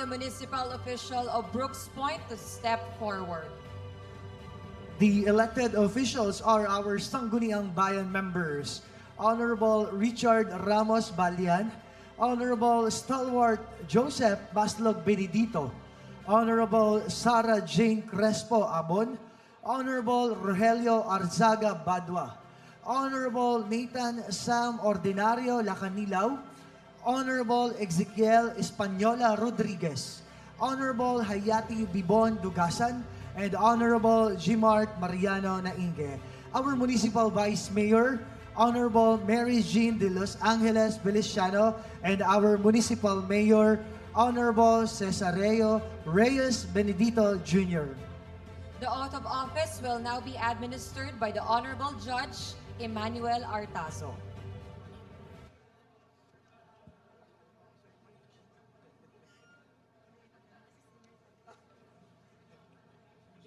the municipal official of Brooks Point to step forward. The elected officials are our Sangguniang Bayan members. Honorable Richard Ramos Balian, Honorable Stalwart Joseph Baslog Benedito, Honorable Sara Jane Crespo Abon, Honorable Rogelio Arzaga Badwa, Honorable Nathan Sam Ordinario Lacanilaw, Honorable Ezekiel Española Rodriguez, Honorable Hayati Bibon Dugasan, and Honorable Gmart Mariano Nainge. Our Municipal Vice Mayor, Honorable Mary Jean de Los Angeles Feliciano, and our Municipal Mayor, Honorable Cesareo Reyes Benedito Jr. The oath of office will now be administered by the Honorable Judge Emmanuel Artazo.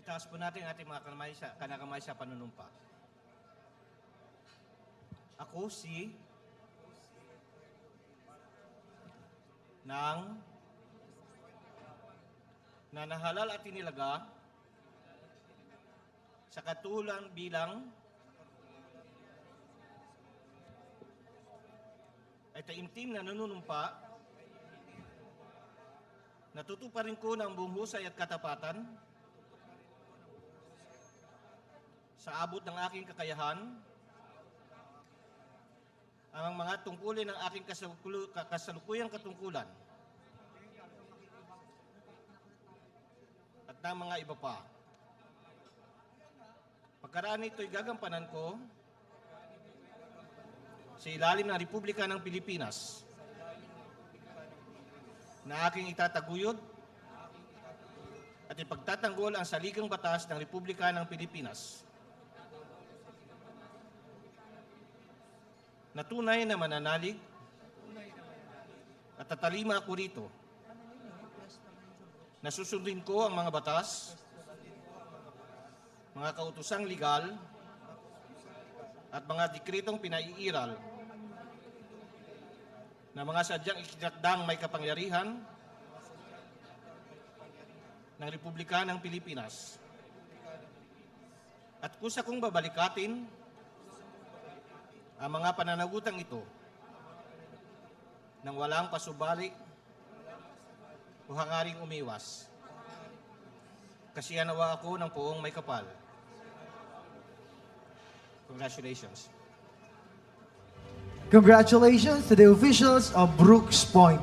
Itaas po natin ating mga kamay sa, kanakamay sa panunumpa. Ako si nang na nahalal at inilaga sa katulang bilang ay taimtim na nanunumpa natutuparin ko ng buong husay at katapatan sa abot ng aking kakayahan, ang mga tungkulin ng aking kasalukuyang katungkulan, at ng mga iba pa. Pagkaraan ito'y gagampanan ko sa ilalim ng Republika ng Pilipinas na aking itataguyod at ipagtatanggol ang saligang batas ng Republika ng Pilipinas. Na tunay na mananalig. At tatalima ako rito. Na susundin ko ang mga batas, mga kautosang legal. At mga dekretong pinaiiral. Na mga sadyang ikinakdang may kapangyarihan ng Republika ng Pilipinas. At kusa kong babalikatin ang mga pananagutang ito nang walang pasubali o hangaring umiwas. Kasi nawa ako ng poong may kapal. Congratulations. Congratulations to the officials of Brooks Point.